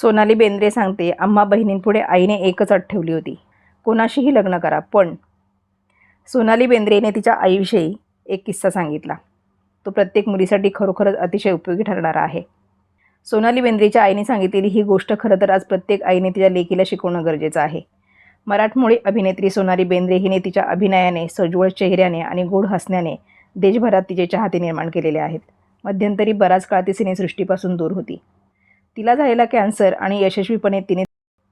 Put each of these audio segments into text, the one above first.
सोनाली बेंद्रे सांगते आम्हा बहिणींपुढे आईने एकच अट ठेवली होती. कोणाशीही लग्न करा पण सोनाली बेंद्रेने तिच्या आईविषयी एक किस्सा सांगितला. तो प्रत्येक मुलीसाठी खरोखरच अतिशय उपयोगी ठरणारा आहे. सोनाली बेंद्रेच्या आईने सांगितलेली ही गोष्ट खरं तर आज प्रत्येक आईने तिच्या लेकीला शिकवणं गरजेचं आहे. मराठमोळी अभिनेत्री सोनाली बेंद्रे हिने तिच्या अभिनयाने सज्वळ चेहऱ्याने आणि गोड हसण्याने देशभरात तिचे चाहते निर्माण केलेले आहेत. मध्यंतरी बराच काळ ती सिनेसृष्टीपासून दूर होती. तिला झालेला कॅन्सर आणि यशस्वीपणे तिने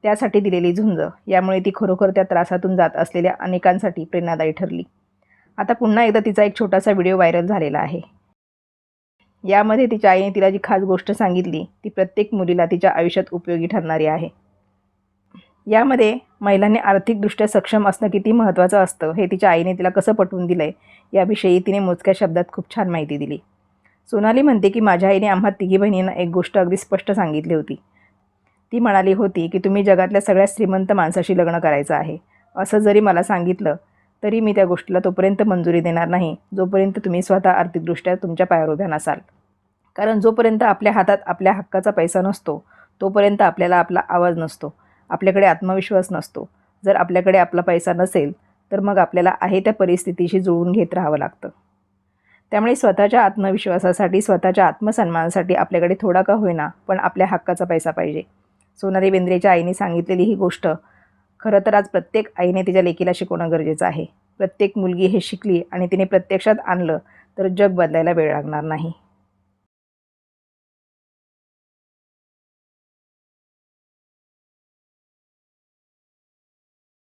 त्यासाठी दिलेली झुंज यामुळे ती खरोखर त्या त्रासातून जात असलेल्या अनेकांसाठी प्रेरणादायी ठरली. आता पुन्हा एकदा तिचा एक छोटासा व्हिडिओ व्हायरल झालेला आहे. यामध्ये तिच्या आईने तिला जी खास गोष्ट सांगितली ती प्रत्येक मुलीला तिच्या आयुष्यात उपयोगी ठरणारी आहे. यामध्ये महिलांनी आर्थिकदृष्ट्या सक्षम असणं किती महत्त्वाचं असतं हे तिच्या आईने तिला कसं पटवून दिलं आहे याविषयी तिने मोजक्या शब्दात खूप छान माहिती दिली. सोनाली म्हणते की माझ्या आईने आम्हा तिघी बहिणींना एक गोष्ट अगदी स्पष्ट सांगितली होती. ती म्हणाली होती की तुम्ही जगातल्या सगळ्या श्रीमंत माणसाशी लग्न करायचं आहे. असं जरी मला सांगितलं तरी मी त्या गोष्टीला तोपर्यंत मंजुरी देणार नाही जोपर्यंत तुम्ही स्वतः आर्थिकदृष्ट्या तुमच्या पायावर उभ्या नसाल. कारण जोपर्यंत आपल्या हातात आपल्या हक्काचा पैसा नसतो तोपर्यंत आपल्याला आपला आवाज नसतो आपल्याकडे आत्मविश्वास नसतो. जर आपल्याकडे आपला पैसा नसेल तर मग आपल्याला आहे त्या परिस्थितीशी जुळवून घेत राहावं लागतं. त्यामुळे स्वतःच्या आत्मविश्वासासाठी स्वतःच्या आत्मसन्मानासाठी आपल्याकडे थोडा का होईना पण आपल्या हक्काचा पैसा पाहिजे. सोनाली बेंद्रेच्या आईने सांगितलेली ही गोष्ट खरं तर आज प्रत्येक आईने तिच्या लेकीला शिकवणं गरजेचं आहे. प्रत्येक मुलगी हे शिकली आणि तिने प्रत्यक्षात आणलं तर जग बदलायला वेळ लागणार नाही.